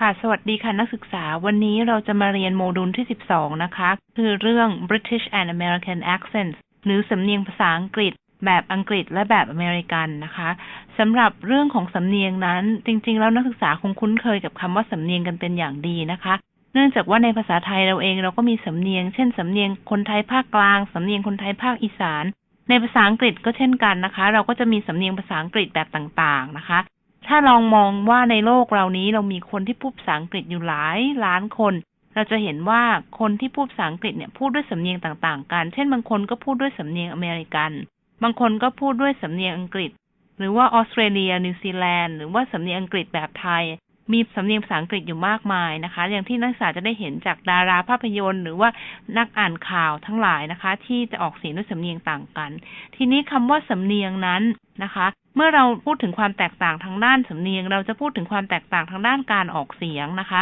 ค่ะ สวัสดีค่ะนักศึกษา วันนี้เราจะมาเรียนโมดูลที่ 12 นะคะ คือเรื่อง British and American accents หรือสำเนียงภาษาอังกฤษ แบบอังกฤษและแบบอเมริกันนะคะสำหรับเรื่องของสำเนียงนั้น จริง ๆ แล้วนักศึกษาคงคุ้นเคยกับคำว่าสำเนียงกันเป็นอย่างดีนะคะ เนื่องจากว่าในภาษาไทยเราเองเราก็มีสำเนียง เช่นสำเนียงคนไทยภาคกลาง สำเนียงคนไทยภาคอีสาน ในภาษาอังกฤษก็เช่นกันนะคะ เราก็จะมีสำเนียงภาษาอังกฤษแบบต่างๆนะคะ ถ้าลองมองว่าในโลกเรานี้เรามีคนที่พูดภาษาอังกฤษอยู่หลายล้านคน เราจะเห็นว่าคนที่พูดภาษาอังกฤษเนี่ยพูดด้วยสำเนียงต่างๆ กัน เช่นบางคนก็พูดด้วยสำเนียงอเมริกัน บางคนก็พูดด้วยสำเนียงอังกฤษ หรือว่าออสเตรเลีย นิวซีแลนด์ หรือว่าสำเนียงอังกฤษแบบไทย มีสำเนียงภาษาอังกฤษอยู่มากมายนะคะ อย่างที่นักศึกษาจะได้เห็นจากดาราภาพยนตร์ หรือว่านักอ่านข่าวทั้งหลายนะคะ ที่จะออกเสียงด้วยสำเนียงต่างกัน ทีนี้คำว่าสำเนียงนั้นนะคะ เมื่อเราพูดถึงความแตกต่างทางด้านสำเนียง เราจะพูดถึงความแตกต่างทางด้านการออกเสียงนะคะ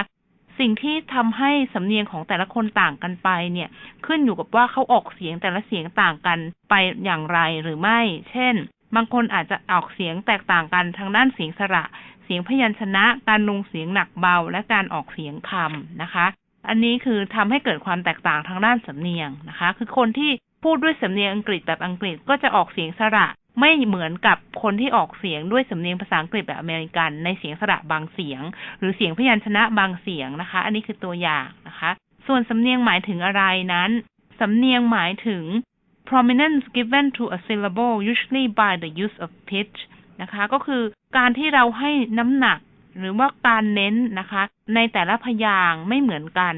สิ่งที่ทำให้สำเนียงของแต่ละคนต่างกันไปเนี่ย ขึ้นอยู่กับว่าเขาออกเสียงแต่ละเสียงต่างกันไปอย่างไรหรือไม่ เช่น บางคนอาจจะออกเสียงแตกต่างกันทางด้านเสียงสระ เสียงพยัญชนะ การลงเสียงหนักเบา และการออกเสียงคำนะคะ อันนี้คือทำให้เกิดความแตกต่างทางด้านสำเนียงนะคะ คือคนที่พูดด้วยสำเนียงอังกฤษแบบอังกฤษก็จะออกเสียงสระ ไม่เหมือนกับคนที่ออกเสียงด้วยสำเนียงภาษาอังกฤษแบบอเมริกัน ในเสียงสระบางเสียง หรือเสียงพยัญชนะบางเสียงนะคะ อันนี้คือตัวอย่างนะคะ ส่วนสำเนียงหมายถึงอะไรนั้น สำเนียงหมายถึง prominence given to a syllable usually by the use of pitch นะคะ ก็คือการที่เราให้น้ำหนักหรือว่าการเน้นนะคะ ในแต่ละพยางไม่เหมือนกัน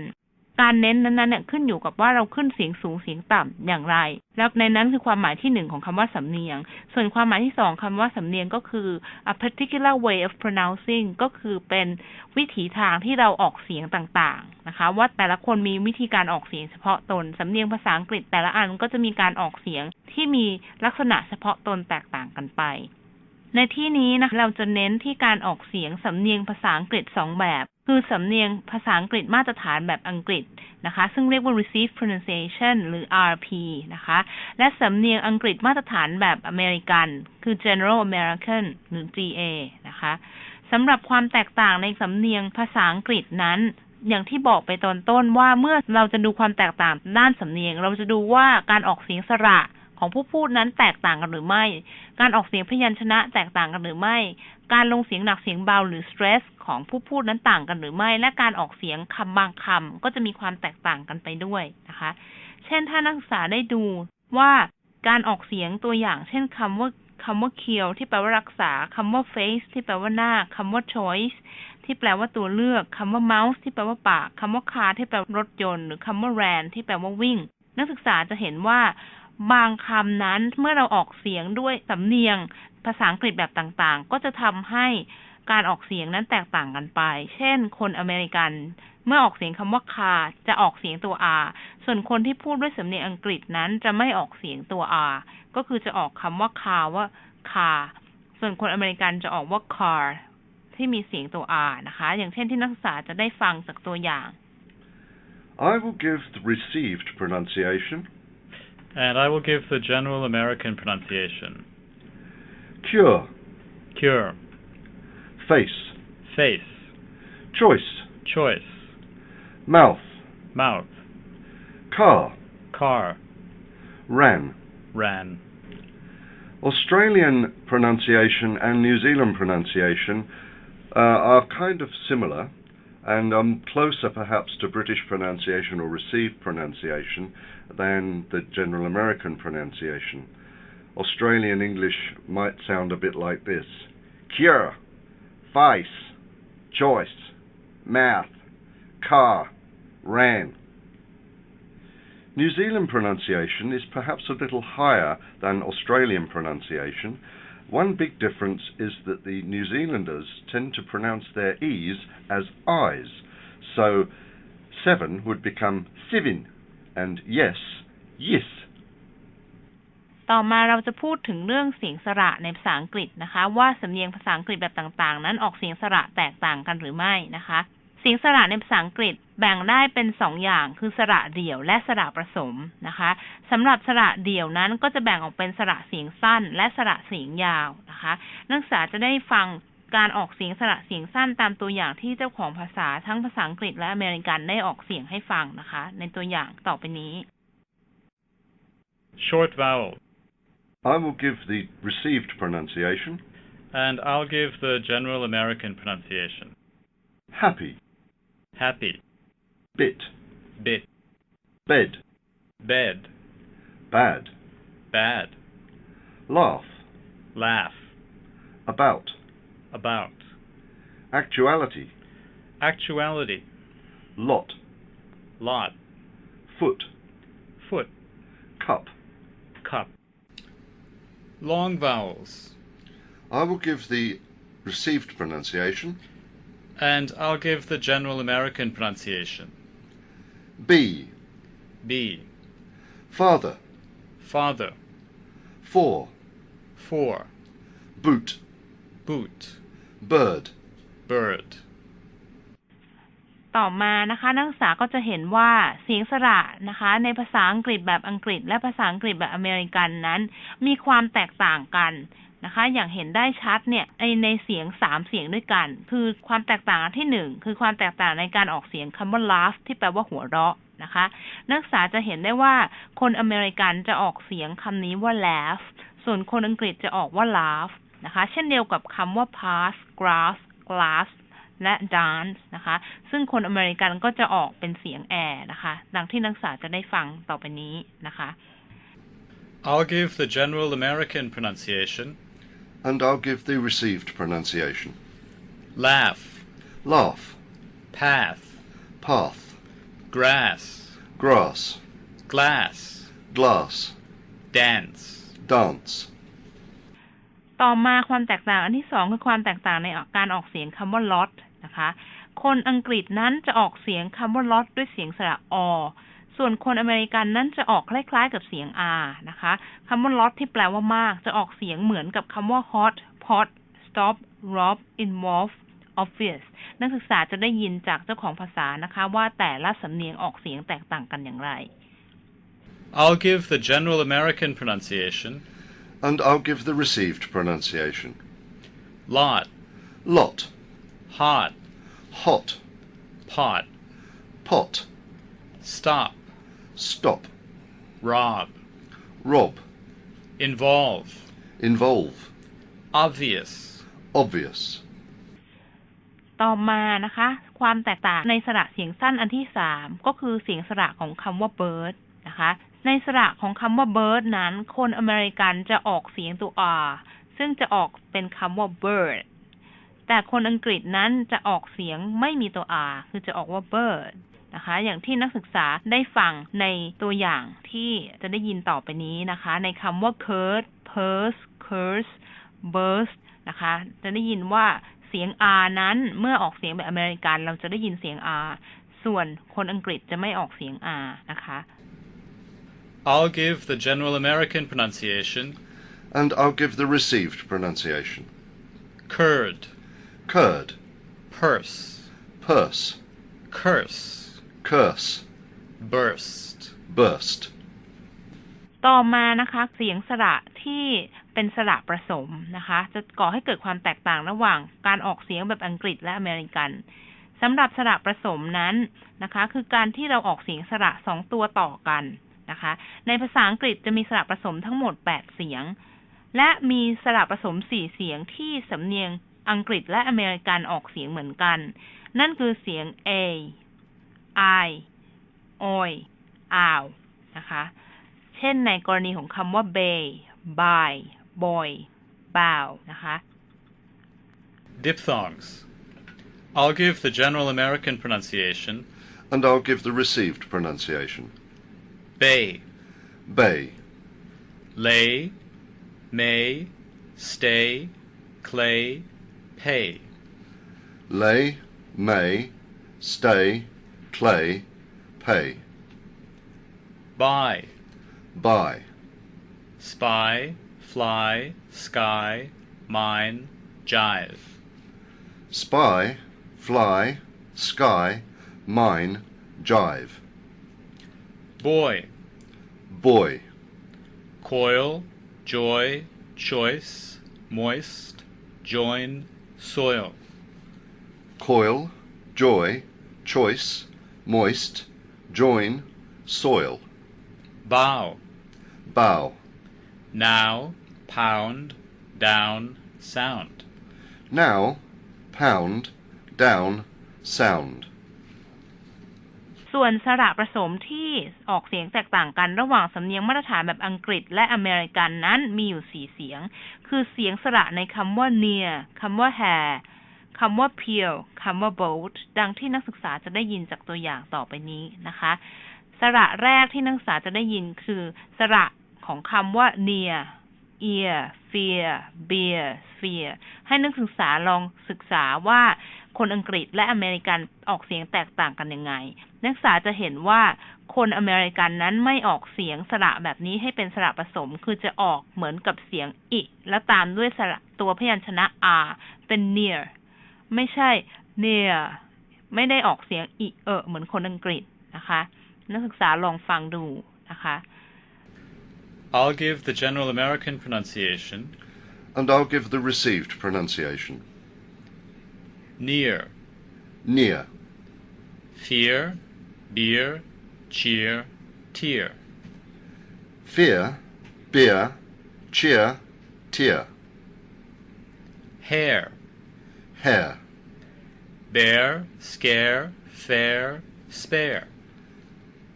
การเน้นนั้นๆเนี่ยขึ้นอยู่กับว่าเราขึ้นเสียงสูงเสียงต่ำอย่างไร แล้วในนั้นคือความหมายที่หนึ่งของคำว่าสำเนียง ส่วนความหมายที่สองคำว่าสำเนียงก็คือ a particular way of pronouncing ก็คือเป็นวิถีทางที่เราออกเสียงต่างๆนะคะ ว่าแต่ละคนมีวิธีการออกเสียงเฉพาะตน สำเนียงภาษาอังกฤษแต่ละอันก็จะมีการออกเสียงที่มีลักษณะเฉพาะตนแตกต่างกันไปในที่นี้นะคะเราจะเน้นที่การออกเสียงสำเนียงภาษาอังกฤษสองแบบ คือสำเนียงภาษาอังกฤษมาตรฐานแบบอังกฤษนะคะ ซึ่งเรียกว่า received pronunciation หรือ RP นะคะ และสำเนียงอังกฤษมาตรฐานแบบอเมริกัน คือ General American หรือ GA นะคะสำหรับความแตกต่างในสำเนียงภาษาอังกฤษนั้น อย่างที่บอกไปตอนต้นว่าเมื่อเราจะดูความแตกต่างด้านสำเนียง เราจะดูว่าการออกเสียงสระของผู้พูดนั้นแตกต่างกันหรือไม่ การออกเสียงพยัญชนะแตกต่างกันหรือไม่ การลงเสียงหนักเสียงเบาหรือ stress ของผู้พูดนั้นต่างกันหรือไม่ และการออกเสียงคำบางคำก็จะมีความแตกต่างกันไปด้วยนะคะ เช่นถ้านักศึกษาได้ดูว่าการออกเสียงตัวอย่าง เช่นคำว่าคำว่า kill ที่แปลว่ารักษาคำว่า face ที่แปลว่าหน้าคำว่า choice ที่แปลว่าตัวเลือกคำว่า mouse ที่แปลว่าปากคำว่า car ที่แปลว่ารถยนต์หรือคำว่า ran ที่แปลว่าวิ่ง นักศึกษาจะเห็นว่าบางคำนั้นเมื่อเราออกเสียงด้วยสำเนียง ภาษาอังกฤษแบบต่างๆ ก็จะทำให้การออกเสียงนั้นแตกต่างกันไป เช่น คนอเมริกัน เมื่อออกเสียงคำว่า car จะออกเสียงตัว r ส่วนคนที่พูดด้วยสำเนียงอังกฤษนั้นจะไม่ออกเสียงตัว r ก็คือจะออกคำว่า car ว่า car ส่วนคนอเมริกันจะออกว่า car ที่มีเสียงตัว r นะคะ อย่างเช่นที่นักศึกษาจะได้ฟังจากตัวอย่าง I will give the received pronunciation. And I will give the general American pronunciation. Cure, Cure, face, face, choice, choice, mouth, mouth, car, car, ran. ran. Australian pronunciation and New Zealand pronunciation uh, are kind of similar and um, closer perhaps to British pronunciation or received pronunciation than the general American pronunciation. Australian English might sound a bit like this cure, face, choice, mouth, car, ran. New Zealand pronunciation is perhaps a little higher than Australian pronunciation. One big difference is that the New Zealanders tend to pronounce their E's as I's. So seven would become sivin and yes, yes. ต่อมาเราจะพูดถึงเรื่องเสียงสระในภาษาอังกฤษนะคะ ว่าสำเนียงภาษาอังกฤษแบบต่างๆ นั้นออกเสียงสระแตกต่างกันหรือไม่นะคะ เสียงสระในภาษาอังกฤษแบ่งได้เป็นสองอย่างคือสระเดี่ยวและสระผสมนะคะสำหรับสระเดี่ยวนั้นก็จะแบ่งออกเป็นสระเสียงสั้น และสระเสียงยาวนะคะ นักศึกษาจะได้ฟังการออกเสียงสระเสียงสั้นตามตัวอย่างที่เจ้าของภาษาทั้งภาษาอังกฤษและอเมริกันได้ออกเสียงให้ฟังนะคะ ในตัวอย่างต่อไปนี้ Short vowels. I will give the received pronunciation. And I'll give the general American pronunciation. Happy, Happy, bit, bit, bed, bed, bad, bad, laugh, laugh, about, about, actuality, actuality, lot, lot, foot, foot, cup. cup. Long vowels. I will give the received pronunciation. And I'll give the general American pronunciation. B, B, father, father, for, for, boot, boot, bird, bird. ต่อมานะคะ นักศึกษาก็จะเห็นว่าเสียงสระนะคะ ในภาษาอังกฤษแบบอังกฤษ และภาษาอังกฤษแบบอเมริกันนั้น มีความแตกต่างกันนะคะ อย่างเห็นได้ชัดเนี่ยในในเสียงสามเสียงด้วยกัน คือความแตกต่างที่หนึ่งคือความแตกต่างในการออกเสียงคำว่า laugh ที่แปลว่าหัวเราะนะคะ นักศึกษาจะเห็นได้ว่าคนอเมริกันจะออกเสียงคำนี้ว่า laugh ส่วนคนอังกฤษจะออกว่า laugh นะคะ เช่นเดียวกับคำว่า pass grass glass และ dance นะคะ ซึ่งคนอเมริกันก็จะออกเป็นเสียงแอร์นะคะ ดังที่นักศึกษาจะได้ฟังต่อไปนี้นะคะ I'll give the general American pronunciation. and I'll give the received pronunciation. Laugh, Laugh, path, path, grass, grass, glass, glass, dance. dance. ต่อมาความแตกต่างอันที่สองคือความแตกต่างในการออกเสียงคำว่า lot นะคะ คนอังกฤษนั้นจะออกเสียงคำว่า lot ด้วยเสียงสระอ ส่วนคนอเมริกันนั้นจะออกคล้ายๆ กับเสียง r นะคะคำว่า lot ที่แปลว่ามาก จะออกเสียงเหมือนกับคำว่า hot pot stop rob involve obvious นักศึกษาจะได้ยินจากเจ้าของภาษานะคะ ว่าแต่ละสำเนียงออกเสียงแตกต่างกันอย่างไร I'll give the general American pronunciation. And I'll give the received pronunciation. Lot, Lot, hot, hot, pot, pot, stop, stop, rob, rob, involve, involve, obvious, obvious. ต่อมานะคะ ความแตกต่างในสระเสียงสั้นอันที่สามก็คือเสียงสระของคำว่า bird นะคะ ในสระของคำว่า bird นั้น คนอเมริกันจะออกเสียงตัว r ซึ่งจะออกเป็นคำว่า bird แต่คนอังกฤษนั้นจะออกเสียงไม่มีตัว r คือจะออกว่า bird นะคะ อย่างที่นักศึกษาได้ฟังในตัวอย่างที่จะได้ยินต่อไปนี้นะคะ ในคำว่า curse purse curse burst นะคะ จะได้ยินว่าเสียง R นั้นเมื่อออกเสียงแบบอเมริกัน เราจะได้ยินเสียง R ส่วนคนอังกฤษจะไม่ออกเสียง R นะคะ I'll give the general American pronunciation. And I'll give the received pronunciation. Curd, Curd, purse, purse, curse, curse, burst. burst. ต่อมานะคะเสียงสระที่เป็นสระประสมนะคะ จะก่อให้เกิดความแตกต่างระหว่างการออกเสียงแบบอังกฤษและอเมริกันสำหรับสระประสมนั้นนะคะ คือการที่เราออกเสียงสระสองตัวต่อกันนะคะ ในภาษาอังกฤษจะมีสระประสมทั้งหมด 8 เสียง และมีสระประสม 4 เสียงที่สำเนียง อังกฤษและอเมริกันออกเสียงเหมือนกัน นั่นคือเสียง a i oi ow นะคะ เช่นในกรณีของคำว่า bay by boy bow นะคะ Diphthongs. I'll give the general American pronunciation. And I'll give the received pronunciation. Bay, Bay, lay, may, stay, clay, pay. lay, may, stay, clay, pay. Buy, Buy, spy, fly, sky, mine, jive. spy, fly, sky, mine, jive. Boy, Boy, coil, joy, choice, moist, join, soil, coil, joy, choice, moist, join, soil, bow, bow, now, pound, down, sound, now, pound, down, sound. ส่วนสระผสมที่ออกเสียงแตกต่างกันระหว่างสำเนียงมาตรฐานแบบอังกฤษและอเมริกันนั้นมีอยู่สี่เสียง คือเสียงสระในคำว่า near คำว่า hair คำว่า peel คำว่า boat ดังที่นักศึกษาจะได้ยินจากตัวอย่างต่อไปนี้นะคะ สระแรกที่นักศึกษาจะได้ยินคือ สระของคำว่า near ear fear beer sphere ให้นักศึกษาลองศึกษาว่า คนอังกฤษและอเมริกันออกเสียงแตกต่างกันยังไง นักศึกษาจะเห็นว่าคนอเมริกันนั้นไม่ออกเสียงสระแบบนี้ให้เป็นสระผสม คือจะออกเหมือนกับเสียงอิ แล้วตามด้วยสระตัวพยัญชนะ r เป็น near ไม่ใช่ near ไม่ได้ออกเสียงอิเออเหมือนคนอังกฤษนะคะ นักศึกษาลองฟังดูนะคะ I'll give the general American pronunciation. And I'll give the received pronunciation. Near, Near, fear, beer, cheer, tear. fear, beer, cheer, tear, Hair, hair, bear, scare, fair, spare.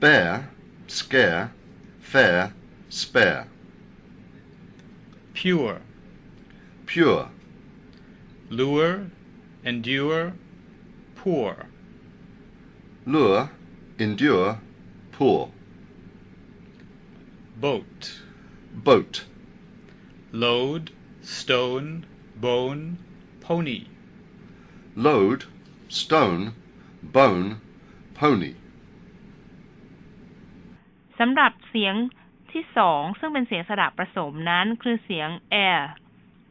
bear, scare, fair, spare, Pure, pure, lure, endure, poor. lure, endure, poor, Boat, boat, load, stone, bone, pony. load, stone, bone, pony. สำหรับเสียงที่สองซึ่งเป็นเสียงสระผสมนั้นคือเสียง air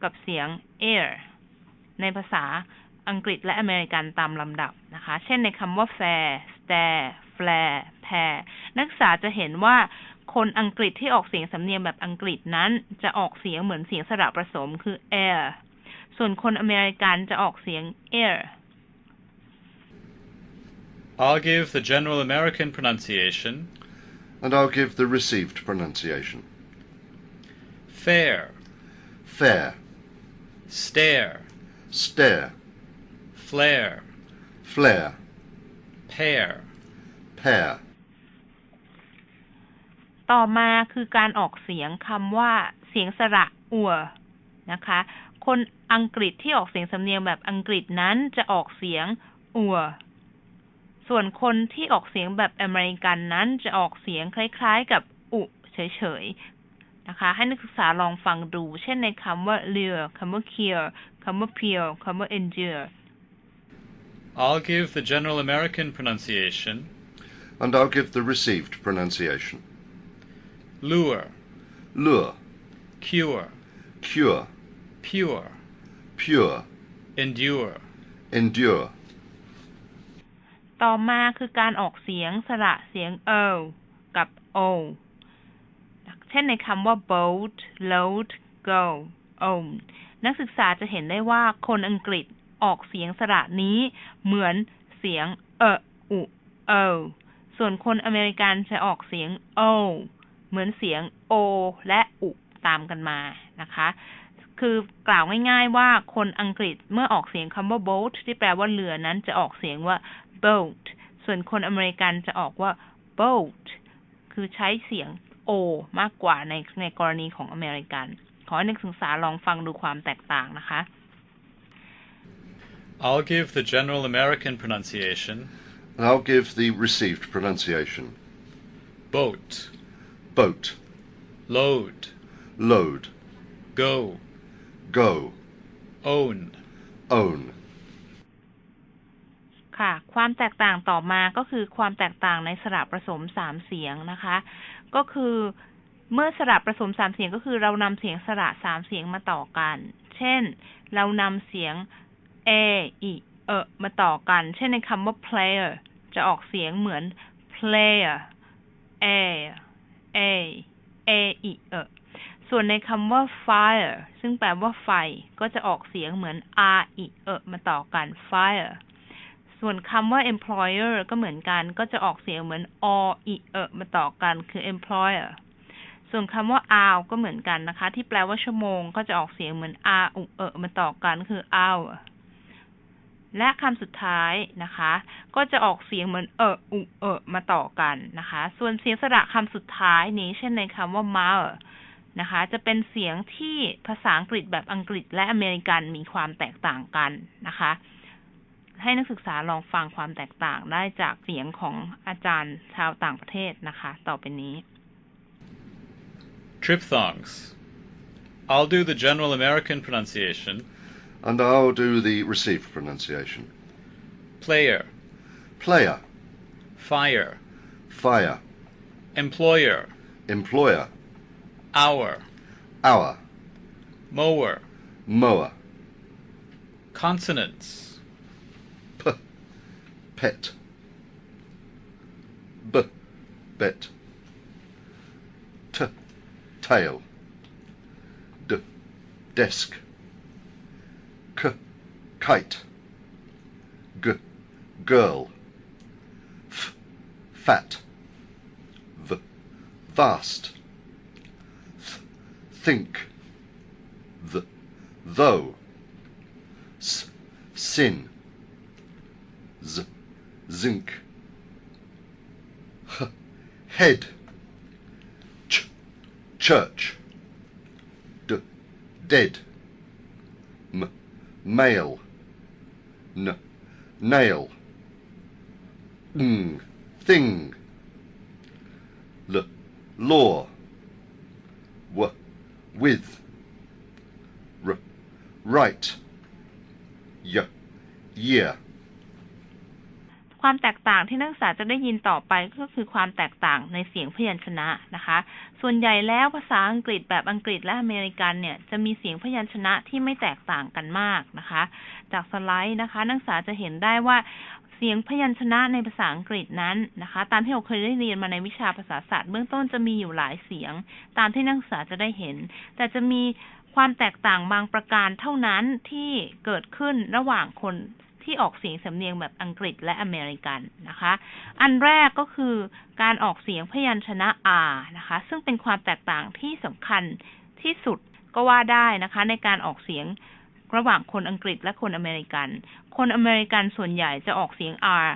กับเสียง air ในภาษา อังกฤษและอเมริกันตามลำดับนะคะ เช่นในคำว่า fair stare flare pair นักศึกษาจะเห็นว่าคนอังกฤษที่ออกเสียงสำเนียงแบบอังกฤษนั้นจะออกเสียงเหมือนเสียงสระผสมคือ air ส่วนคนอเมริกันจะออกเสียง air I'll give the general American pronunciation. And I'll give the received pronunciation. Fair, Fair, stare, stare, flare, flare, pair. pair, ต่อมาคือการออกเสียงคำว่าเสียงสระอัวนะคะ คนอังกฤษที่ออกเสียงสำเนียงแบบอังกฤษนั้นจะออกเสียงอัว ส่วนคนที่ออกเสียงแบบอเมริกันนั้นจะออกเสียงคล้าย ๆ กับอุเฉยๆนะคะ ให้นักศึกษาลองฟังดู เช่นในคำว่า lure คำว่า cure คำว่า peel คำว่า endure I'll give the general American pronunciation. and I'll give the received pronunciation. Lure, Lure, cure, cure, pure, pure, endure. endure, ต่อมาคือการออกเสียงสระเสียง o กับ o เช่นในคำว่า boat load go own นักศึกษาจะเห็นได้ว่าคนอังกฤษ ออกเสียงสระนี้ เหมือนเสียงเออุ o ส่วนคนอเมริกันจะออกเสียง o เหมือนเสียง o และอุตามกันมานะคะ คือกล่าวง่าย ๆ ว่าคนอังกฤษเมื่อออกเสียงคำว่า boat ที่แปลว่าเรือนั้นจะออกเสียงว่า boat ส่วนคนอเมริกันจะออกว่า boat คือใช้เสียง o มากกว่าในในกรณีของอเมริกัน ขอให้นักศึกษาลองฟังดูความแตกต่างนะคะ I'll give the general American pronunciation. and I'll give the received pronunciation. Boat, Boat, load, load, go, go, own. own. ค่ะ ความแตกต่างต่อมาก็คือความแตกต่างในสระผสมสามเสียงนะคะ ก็คือเมื่อสระผสมสามเสียงก็คือเรานำเสียงสระสามเสียงมาต่อกัน เช่น เรานำเสียง a อีเออมาต่อกัน เช่นในคำว่า player จะออกเสียงเหมือน player a a a อีเออส่วนในคำว่า fire ซึ่งแปลว่าไฟ ก็จะออกเสียงเหมือน r อีเอมาต่อกัน fire ส่วนคำว่า employer ก็เหมือนกัน ก็จะออกเสียงเหมือน o อีเอมาต่อกัน คือ employer ส่วนคำว่า hour ก็เหมือนกันนะคะ ที่แปลว่าชั่วโมง ก็จะออกเสียงเหมือน r อุเอมาต่อกัน คือ hour และคำสุดท้ายนะคะ ก็จะออกเสียงเหมือนเอออุเออมาต่อกันนะคะ ส่วนเสียงสระคำสุดท้ายนี้ เช่นในคำว่า mile นะคะ จะเป็นเสียงที่ภาษาอังกฤษแบบอังกฤษและอเมริกันมีความแตกต่างกันนะคะ ให้นักศึกษาลองฟังความแตกต่างได้จากเสียงของอาจารย์ชาวต่างประเทศนะคะ ต่อไปนี้ Triphthongs. I'll do the general American pronunciation. And I'll do the received pronunciation. Player, Player, fire, fire, employer, employer, hour, hour, mower, mower, consonants, p, pet, b, bet, t, tail, d, desk, kite, g, girl, f, fat, v, vast, th, think, th, though, s, sin, z, zinc, h, head, ch, church, d, dead, m, male, n, nail, ng, thing, l, law, w, with, r, right, y, year. ความแตกต่างที่นักศึกษาจะได้ยินต่อไปก็คือความแตกต่างในเสียงพยัญชนะนะคะ ส่วนใหญ่แล้วภาษาอังกฤษแบบอังกฤษและอเมริกันเนี่ยจะมีเสียงพยัญชนะที่ไม่แตกต่างกันมากนะคะ จากสไลด์นะคะ นักศึกษาจะเห็นได้ว่าเสียงพยัญชนะในภาษาอังกฤษนั้นนะคะ ตามที่เราเคยได้เรียนมาในวิชาภาษาศาสตร์เบื้องต้นจะมีอยู่หลายเสียง ตามที่นักศึกษาจะได้เห็น แต่จะมีความแตกต่างบางประการเท่านั้นที่เกิดขึ้นระหว่างคน ที่ออกเสียงสำเนียงแบบอังกฤษและอเมริกันนะคะ อันแรกก็คือการออกเสียงพยัญชนะ R นะคะ ซึ่งเป็นความแตกต่างที่สำคัญที่สุดก็ว่าได้นะคะ ในการออกเสียงระหว่างคนอังกฤษและคนอเมริกัน คนอเมริกันส่วนใหญ่จะออกเสียง R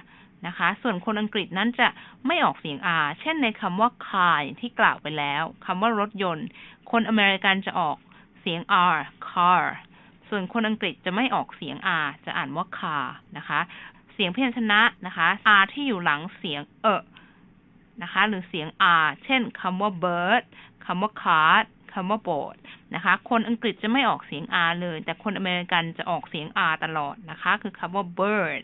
นะคะ ส่วนคนอังกฤษนั้นจะไม่ออกเสียง R เช่นในคำว่า car ที่กล่าวไปแล้วคำว่ารถยนต์ คนอเมริกันจะออกเสียง R car ส่วนคนอังกฤษจะไม่ออกเสียง R จะอ่านว่า car นะคะ เสียงพยัญชนะนะคะ R ที่อยู่หลังเสียงเออนะคะ หรือเสียง R เช่นคำว่า bird คำว่า card คำว่า boat นะคะ คนอังกฤษจะไม่ออกเสียง R เลย แต่คนอเมริกันจะออกเสียง R ตลอดนะคะ คือคำว่า bird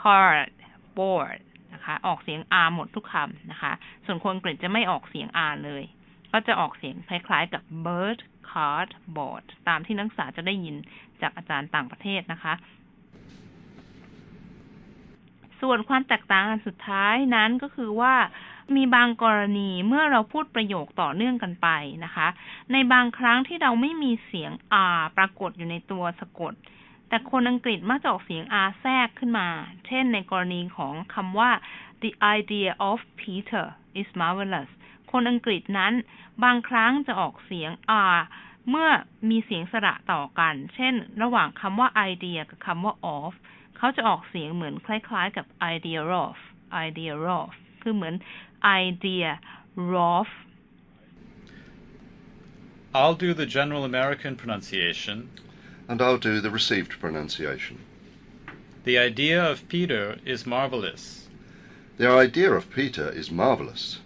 card board นะคะ ออกเสียง R หมดทุกคำนะคะ ส่วนคนอังกฤษจะไม่ออกเสียง R เลย ก็จะออกเสียงคล้ายๆกับ bird card board ตามที่นักศึกษาจะได้ยินจากอาจารย์ต่างประเทศนะคะ ส่วนความแตกต่างอันสุดท้ายนั้นก็คือว่ามีบางกรณีเมื่อเราพูดประโยคต่อเนื่องกันไปนะคะ ในบางครั้งที่เราไม่มีเสียง R ปรากฏอยู่ในตัวสะกด แต่คนอังกฤษมักจะออกเสียง R แทรกขึ้นมา เช่นในกรณีของคำว่า the idea of Peter is marvelous คนอังกฤษนั้น บางครั้งจะออกเสียง R เมื่อมีเสียงสระต่อกัน เช่น ระหว่างคำว่า idea กับคำว่า of เขาจะออกเสียงเหมือนคล้าย ๆ กับ idea of idea of คือเหมือน idea of I'll do the general American pronunciation. And I'll do the received pronunciation. The idea of Peter is marvelous. The idea of Peter is marvellous.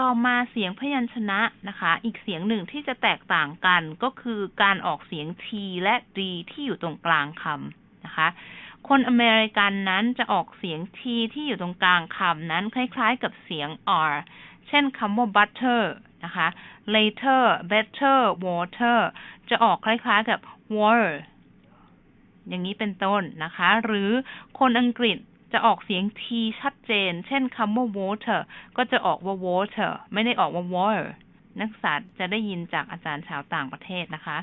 ต่อมาเสียงพยัญชนะนะคะ อีกเสียงหนึ่งที่จะแตกต่างกันก็คือการออกเสียง t และ d ที่อยู่ตรงกลางคำนะคะ คนอเมริกันนั้นจะออกเสียง t ที่อยู่ตรงกลางคำนั้นคล้ายๆกับเสียง r เช่นคำว่า butter นะคะ later better water จะออกคล้ายๆกับ water อย่างนี้เป็นต้นนะคะ หรือคนอังกฤษ จะออกเสียง t ชัดเจน เช่นคำว่า water ก็จะออกว่า water ไม่ได้ออกว่า water นักศึกษาจะได้ยินจากอาจารย์ชาวต่างประเทศนะคะ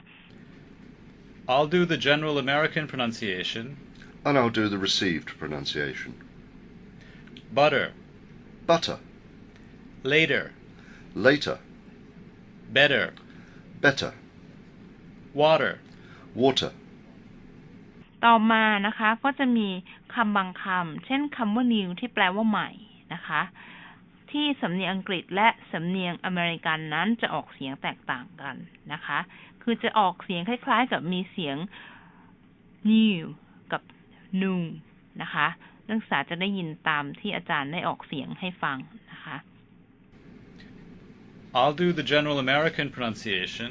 I'll do the general American pronunciation. And I'll do the received pronunciation. Butter. Butter. Later. Later. Better. Better. Water. Water. ต่อมานะคะก็จะมีคำบางคำเช่นคำว่า new ที่แปลว่าใหม่นะคะ ที่สำเนียงอังกฤษและสำเนียงอเมริกันนั้นจะออกเสียงแตกต่างกันนะคะ คือจะออกเสียงคล้ายๆ กับมีเสียง new กับ new นะคะนักศึกษาจะได้ยินตามที่อาจารย์ได้ออกเสียงให้ฟังนะคะ I'll do the general American pronunciation.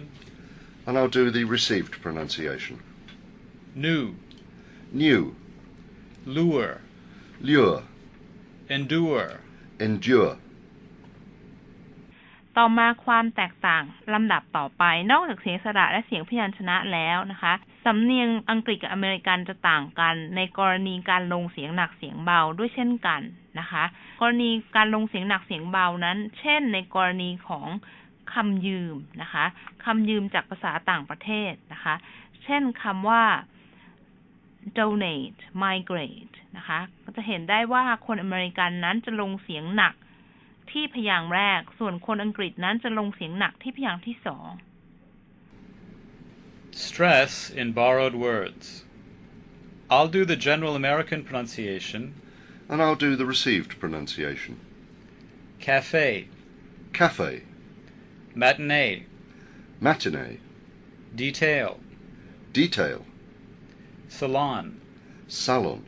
And I'll do the received pronunciation. New. New. Lure. Lure. Endure. Endure. ต่อมาความแตกต่างลำดับต่อไป นอกจากเสียงสระและเสียงพยัญชนะแล้วนะคะ สำเนียงอังกฤษกับอเมริกันจะต่างกัน ในกรณีการลงเสียงหนักเสียงเบาด้วยเช่นกันนะคะ กรณีการลงเสียงหนักเสียงเบานั้น เช่น ในกรณีของคำยืมนะคะคำยืมจากภาษาต่างประเทศนะคะ เช่นคำว่า donate migrate นะคะ ก็จะเห็นได้ว่าคนอเมริกันนั้นจะลงเสียงหนักที่พยางค์แรก ส่วนคนอังกฤษนั้นจะลงเสียงหนักที่พยางค์ที่สอง Stress in borrowed words. I'll do the general American pronunciation. And I'll do the received pronunciation. Cafe. Cafe. Matinee. Matinee. Detail. Detail. Salon. Salon.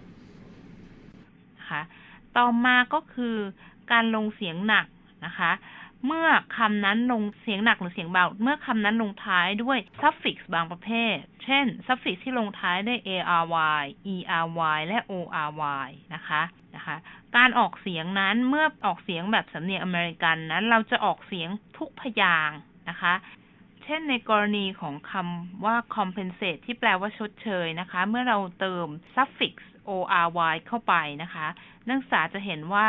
นะคะต่อมาก็คือการลงเสียงหนักนะคะ เมื่อคำนั้นลงเสียงหนักหรือเสียงเบา เมื่อคำนั้นลงท้ายด้วย suffix บางประเภท เช่น suffix ที่ลงท้ายด้วย ary ery และ ory นะคะนะคะ การออกเสียงนั้นเมื่อออกเสียงแบบสำเนียงอเมริกันนั้น เราจะออกเสียงทุกพยางค์นะคะ เช่นในกรณีของคำว่า compensate ที่แปลว่าชดเชยนะคะ เมื่อเราเติม suffix ory เข้าไปนะคะ นักศึกษาจะเห็นว่า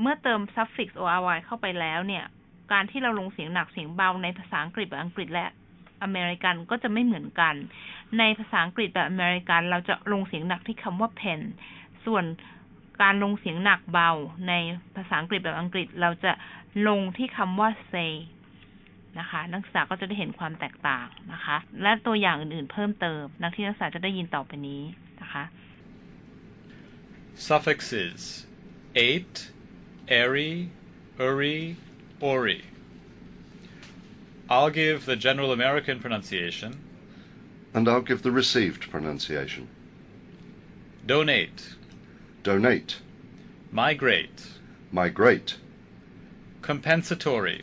เมื่อเติม suffix ory เข้าไปแล้วเนี่ย การที่เราลงเสียงหนักเสียงเบาในภาษาอังกฤษแบบอังกฤษและอเมริกันก็จะไม่เหมือนกัน ในภาษาอังกฤษแบบอเมริกัน เราจะลงเสียงหนักที่คำว่า pen ส่วนการลงเสียงหนักเบาในภาษาอังกฤษแบบอังกฤษ เราจะลงที่คำว่า say นะคะ นักศึกษาก็จะได้เห็นความแตกต่างนะคะ และตัวอย่างอื่นๆ เพิ่มเติม นักที่นักศึกษาจะได้ยินต่อไปนี้นะคะ Suffixes. Ate. Airy. Uri. Ori. I'll give the general American pronunciation. And I'll give the received pronunciation. Donate. Donate. Migrate. Migrate. Compensatory.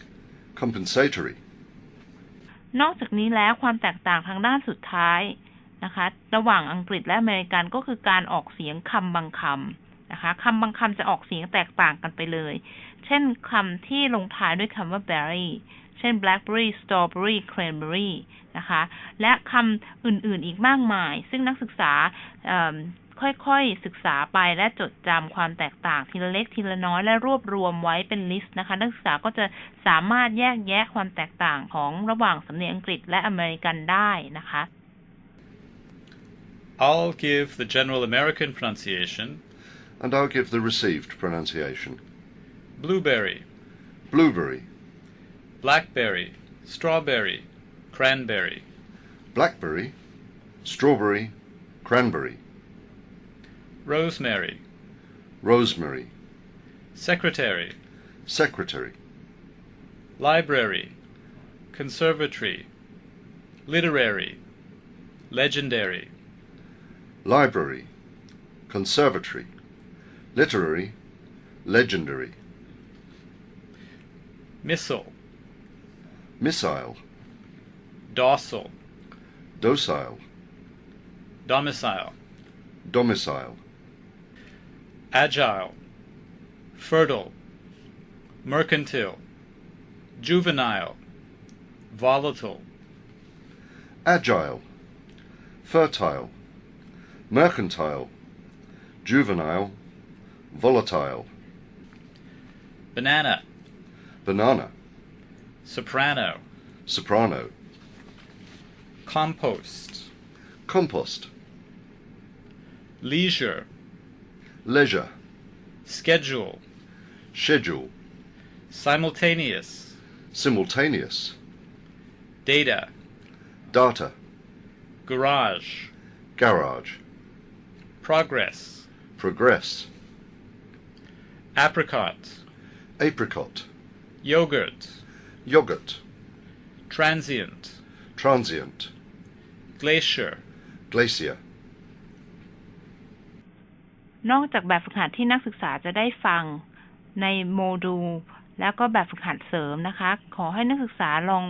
Compensatory. นอกจากนี้แล้วความแตกต่างทางด้านสุดท้ายนะคะ ระหว่างอังกฤษและอเมริกันก็คือการออกเสียงคำบางคำนะคะคำบางคำจะออกเสียงแตกต่างกันไปเลย เช่นคำที่ลงท้ายด้วยคำว่า berry เช่น blackberry strawberry cranberry นะคะ และคำอื่นๆอีกมากมาย ซึ่งนักศึกษา ค่อยๆ ศึกษาไปและจดจำความแตกต่างทีละเล็กทีละน้อยและรวบรวมไว้เป็นลิสต์นะคะ นักศึกษาก็จะสามารถแยกแยะความแตกต่างของระหว่างสำเนียงอังกฤษและอเมริกันได้นะคะ I'll give the general American pronunciation. And I'll give the received pronunciation. Blueberry. Blueberry. Blackberry. Strawberry. Cranberry. Blackberry. Strawberry. Cranberry. Rosemary. Rosemary. Secretary. Secretary. Library. Conservatory. Literary. Legendary. Library. Conservatory. Literary. Legendary. Missile. Missile. Docile. Docile. Domicile. Domicile. Agile. Fertile. Mercantile. Juvenile. Volatile. Agile. Fertile. Mercantile. Juvenile. Volatile. Banana. Banana. soprano, soprano, compost, compost, leisure, leisure, schedule, schedule, simultaneous, simultaneous, data, data, garage, garage, progress, progress, apricot, apricot, yogurt, yogurt, transient, transient, glacier, glacier. นอกจากแบบฝึกหัดที่นักศึกษาจะได้ฟังในโมดูล แล้วก็แบบฝึกหัดเสริมนะคะ ขอให้นักศึกษาลอง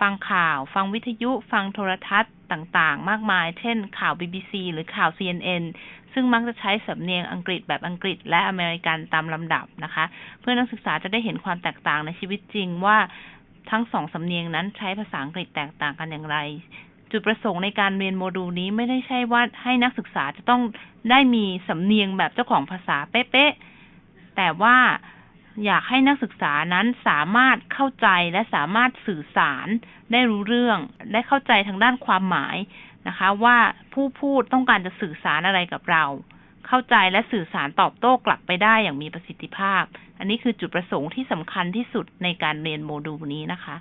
ฟังข่าว ฟังวิทยุ ฟังโทรทัศน์ต่างๆ มากมาย เช่น ข่าว BBC หรือข่าว CNN ซึ่งมักจะใช้สำเนียงอังกฤษแบบอังกฤษและอเมริกันตามลำดับนะคะ เพื่อนักศึกษาจะได้เห็นความแตกต่างในชีวิตจริงว่าทั้งสองสำเนียงนั้นใช้ภาษาอังกฤษแตกต่างกันอย่างไร จุดประสงค์ในการเรียนโมดูลนี้ไม่ได้ใช่ว่าให้นักศึกษาจะต้องได้มีสำเนียงแบบเจ้าของภาษาเป๊ะๆ แต่ว่าอยากให้นักศึกษานั้นสามารถเข้าใจและสามารถสื่อสารได้รู้เรื่อง ได้เข้าใจทางด้านความหมายนะคะ ว่าผู้พูดต้องการจะสื่อสารอะไรกับเรา เข้าใจและสื่อสารตอบโต้กลับไปได้อย่างมีประสิทธิภาพ อันนี้คือจุดประสงค์ที่สำคัญที่สุดในการเรียนโมดูลนี้นะคะ